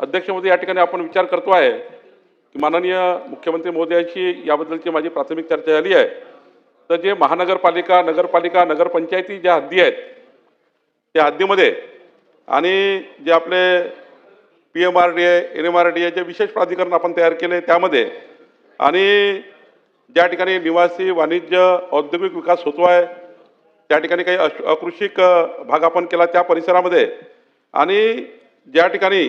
अध्यक्षमध्ये या ठिकाणी आपण विचार करतो आहे. की माननीय मुख्यमंत्री महोदयांशी याबद्दलची माझी प्राथमिक चर्चा झाली आहे. तर जे महानगरपालिका नगरपालिका नगरपंचायती ज्या हद्दी आहेत त्या हद्दीमध्ये आणि जे आपले P M R D A N M R D A जे विशेष प्राधिकरण आपण तयार केले त्यामध्ये आणि ज्या ठिकाणी निवासी वाणिज्य औद्योगिक विकास होतो आहे त्या ठिकाणी काही अश- अकृषिक भाग आपण केला त्या परिसरामध्ये आणि ज्या ठिकाणी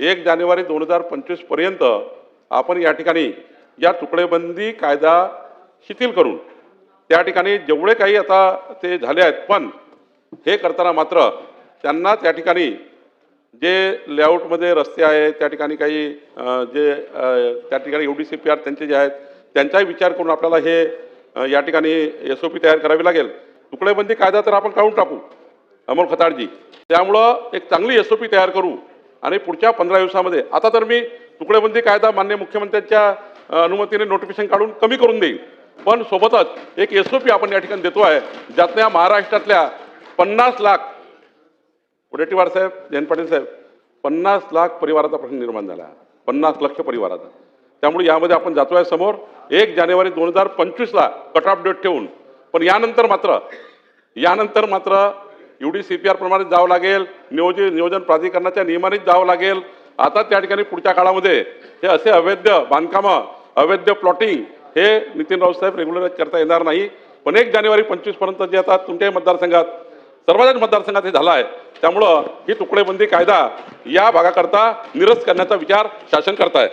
एक जानेवारी दोन हजार पंचवीसपर्यंत आपण या ठिकाणी या तुकडेबंदी कायदा शिथिल करून त्या ठिकाणी जेवढे काही आता ते झाले आहेत पण हे करताना मात्र त्यांना त्या ठिकाणी जे लेआउटमध्ये रस्ते आहेत त्या ठिकाणी काही जे त्या ठिकाणी U D C P R त्यांचे जे आहेत त्यांचाही विचार करून आपल्याला हे या ठिकाणी एस ओ पी तयार करावी लागेल. तुकडेबंदी कायदा तर आपण काढून टाकू अमोल खताळजी त्यामुळं एक चांगली एस ओ पी तयार करू. आणि पुढच्या पंधरा दिवसामध्ये आता तर मी तुकडेबंदी कायदा मान्य मुख्यमंत्र्यांच्या अनुमतीने नोटिफिकेशन काढून कमी करून देईल पण सोबतच एक एस ओ पी आपण या ठिकाणी देतो आहे ज्यातल्या महाराष्ट्रातल्या पन्नास लाख वडेट्टीवार साहेब जयंत पाटील साहेब पन्नास लाख परिवाराचा प्रश्न निर्माण झाला पन्नास लक्ष परिवाराचा. त्यामुळे यामध्ये आपण जातो आहे समोर. एक जानेवारी दोन हजार पंचवीसला कट ऑफ डेट ठेवून पण यानंतर मात्र यानंतर मात्र U D C P R प्रमाणे जावं लागेल नियोजित नियोजन प्राधिकरणाच्या नियमानेच जावं लागेल. आता त्या ठिकाणी पुढच्या काळामध्ये हे असे अवैध बांधकामं अवैध प्लॉटिंग हे नितीन राऊतसाहेब रेग्युलर करता येणार नाही. पण एक जानेवारी पंचवीसपर्यंत जे आता तुमच्याही मतदारसंघात सर्वांच्याच मतदारसंघात हे झालं आहे त्यामुळं ही तुकडेबंदी कायदा या भागाकरता निरस करण्याचा विचार शासन करत आहे